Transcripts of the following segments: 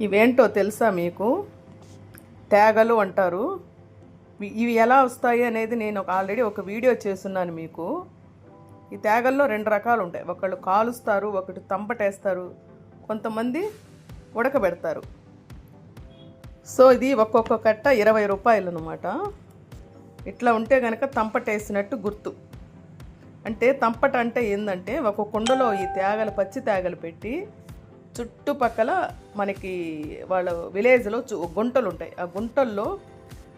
ఇవేంటో తెలుసా మీకు? తేగలు అంటారు. ఇవి- ఎలా వస్తాయి అనేది నేను ఒక ఆల్రెడీ ఒక వీడియో చేస్తున్నాను మీకు. ఈ తేగల్లో రెండు రకాలు ఉంటాయి. ఒకళ్ళు కాలుస్తారు ఒకటి తంపటేస్తారు కొంతమంది ఉడకబెడతారు. సో ఇది ఒక్కొక్క కట్ట ఇరవై రూపాయలు అనమాట ఇట్లా ఉంటే కనుక తంపటేసినట్టు గుర్తు. అంటే తంపట అంటే ఏంటంటే ఒక కుండలో ఈ తేగలు పచ్చి తేగలు పెట్టి చుట్టుపక్కల మనకి వాళ్ళ విలేజ్లో గుంటలు ఉంటాయి ఆ గుంటల్లో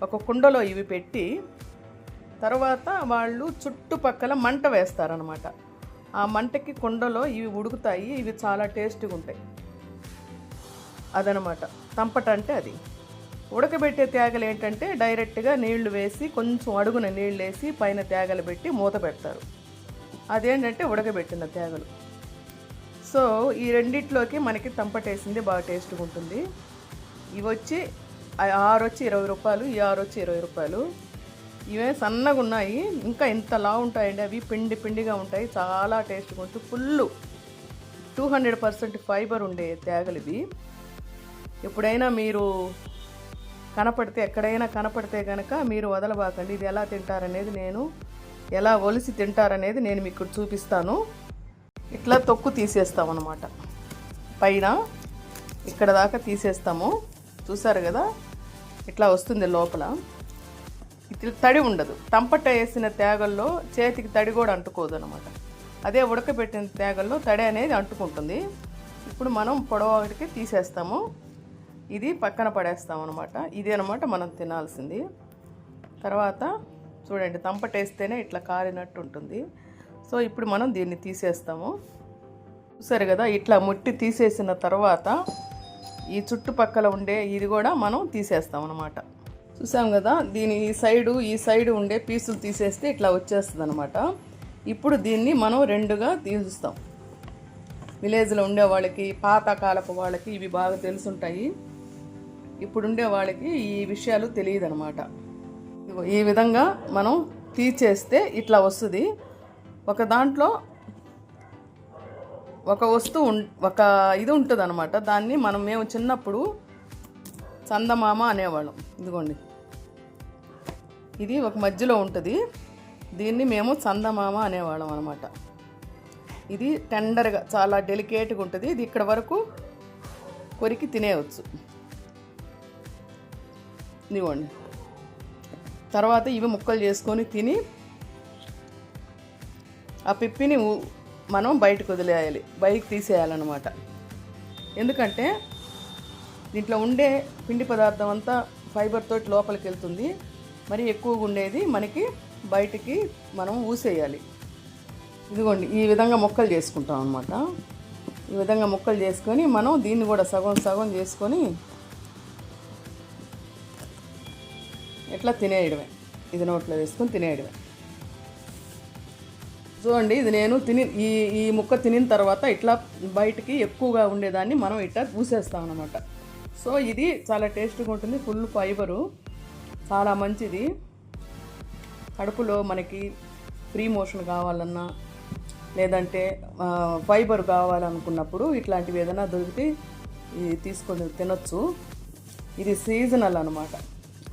ఒక కుండలో ఇవి పెట్టి తర్వాత వాళ్ళు చుట్టుపక్కల మంట వేస్తారనమాట ఆ మంటకి కుండలో ఇవి ఉడుకుతాయి ఇవి చాలా టేస్టీగా ఉంటాయి అదనమాట తంపట అంటే అది. ఉడకబెట్టే తేగలు ఏంటంటే డైరెక్ట్గా నీళ్ళు వేసి కొంచెం అడుగున నీళ్ళు వేసి పైన తేగలు పెట్టి మూత పెడతారు. అదేంటంటే ఉడకబెట్టిన తేగలు. సో ఈ రెండిట్లోకి మనకి తంపటేసింది బాగా టేస్ట్గా ఉంటుంది ఇవి వచ్చి ఆరు వచ్చి ఇరవై రూపాయలు ఈ ఆరు వచ్చి ఇరవై రూపాయలు. ఇవే సన్నగా ఉన్నాయి ఇంకా ఇంతలా ఉంటాయండి. అవి పిండి పిండిగా ఉంటాయి. చాలా టేస్ట్గా ఉంటుంది full two hundred percent fibre ఉండే తేగలు ఇవి ఎప్పుడైనా మీరు కనపడితే ఎక్కడైనా కనపడితే కనుక మీరు వదలబాకండి. ఇది ఎలా తింటారనేది నేను ఎలా ఒలిసి తింటారనేది నేను మీకు చూపిస్తాను. ఇట్లా తొక్కు తీసేస్తాం అనమాట పైన ఇక్కడ దాకా తీసేస్తాము. చూసారు కదా? ఇట్లా వస్తుంది లోపల. ఇట్లా తడి ఉండదు. తంపట వేసిన తేగల్లో చేతికి తడి కూడా అంటుకోదు అనమాట అదే ఉడకబెట్టిన తేగల్లో తడి అనేది అంటుకుంటుంది. ఇప్పుడు మనం పొడవాటికి తీసేస్తాము. ఇది పక్కన పడేస్తాం అనమాట ఇది అనమాట మనం తినాల్సింది. తర్వాత చూడండి తంపటేస్తేనే ఇట్లా కారినట్టు ఉంటుంది. సో ఇప్పుడు మనం దీన్ని తీసేస్తాము. చూసారు కదా ఇట్లా ముట్టి తీసేసిన తర్వాత ఈ చుట్టుపక్కల ఉండే ఇది కూడా మనం తీసేస్తాం అనమాట చూసాం కదా దీని ఈ సైడు ఈ సైడు ఉండే పీసులు తీసేస్తే ఇట్లా వచ్చేస్తుంది అనమాట ఇప్పుడు దీన్ని మనం రెండుగా తీస్తాం విలేజ్లో ఉండే వాళ్ళకి పాతకాలపు వాళ్ళకి ఇవి బాగా తెలుసుంటాయి. ఇప్పుడుండే వాళ్ళకి ఈ విషయాలు తెలియదు అనమాట ఈ విధంగా మనం తీసేస్తే ఇట్లా వస్తుంది. ఒక దాంట్లో ఒక వస్తువు ఉం- ఒక ఇది ఉంటుంది అనమాట దాన్ని మనం మేము చిన్నప్పుడు చందమామ అనేవాళ్ళం. ఇదిగోండి. ఇది ఒక మధ్యలో ఉంటుంది. దీన్ని మేము చందమామ అనేవాళ్ళం అనమాట ఇది టెండర్గా చాలా డెలికేట్గా ఉంటుంది. ఇది ఇక్కడ వరకు కొరికి తినేయవచ్చు ఇదిగోండి. తర్వాత ఇవి ముక్కలు చేసుకొని తిని ఆ పిప్పిని మనం బయటకు వదిలేయాలి. బయటకు తీసేయాలన్నమాట. ఎందుకంటే దీంట్లో ఉండే పిండి పదార్థం అంతా ఫైబర్ తోటి లోపలికి వెళ్తుంది. మరి ఎక్కువగా ఉండేది మనకి బయటికి మనం ఊసేయాలి. ఇదిగోండి ఈ విధంగా ముక్కలు చేసుకుంటాం అనమాట ఈ విధంగా ముక్కలు చేసుకొని మనం దీన్ని కూడా సగం సగం చేసుకొని ఎట్లా తినేయడమే. ఇది నోట్లో వేసుకొని తినేయడమే. చూడండి ఇది నేను తిని ఈ ఈ ముక్క తినిన తర్వాత ఇట్లా బయటికి ఎక్కువగా ఉండేదాన్ని మనం ఇట్లా పూసేస్తాం అనమాట సో ఇది చాలా టేస్ట్గా ఉంటుంది ఫుల్ ఫైబరు. చాలా మంచిది. కడుపులో మనకి ఫ్రీ మోషన్ కావాలన్నా లేదంటే ఫైబర్ కావాలనుకున్నప్పుడు ఇట్లాంటివి ఏదైనా దొరికితే ఇది తీసుకొని తినొచ్చు. ఇది సీజనల్ అనమాట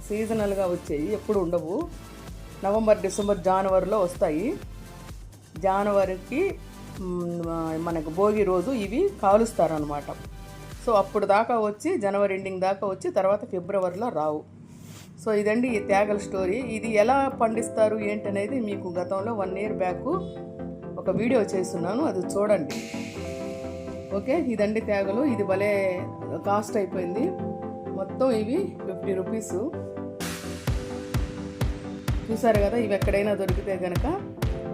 సీజనల్గా వచ్చేవి ఎప్పుడు ఉండవు. నవంబర్ డిసెంబర్ జనవరిలో వస్తాయి. జనవరికి మనకు భోగి రోజు ఇవి కాలుస్తారనమాట సో అప్పుడు దాకా వచ్చి జనవరి ఎండింగ్ దాకా వచ్చి తర్వాత ఫిబ్రవరిలో రావు. సో ఇదండి ఈ తేగల స్టోరీ. ఇది ఎలా పండిస్తారు ఏంటనేది మీకు గతంలో వన్ ఇయర్ బ్యాక్ ఒక వీడియో చేస్తున్నాను. అది చూడండి. ఓకే? ఇదండి తేగలు ఇది భలే కాస్ట్ అయిపోయింది. మొత్తం ఇవి ఫిఫ్టీ రూపీస్. చూసారు కదా ఇవి ఎక్కడైనా దొరికితే కనుక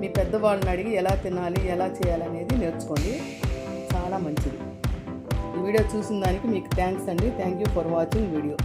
మీ పెద్దవాళ్ళని అడిగి ఎలా తినాలి ఎలా చేయాలనేది నేర్చుకోండి. చాలా మంచిది. ఈ వీడియో చూసిన దానికి మీకు థ్యాంక్స్ అండి. Thank you for watching video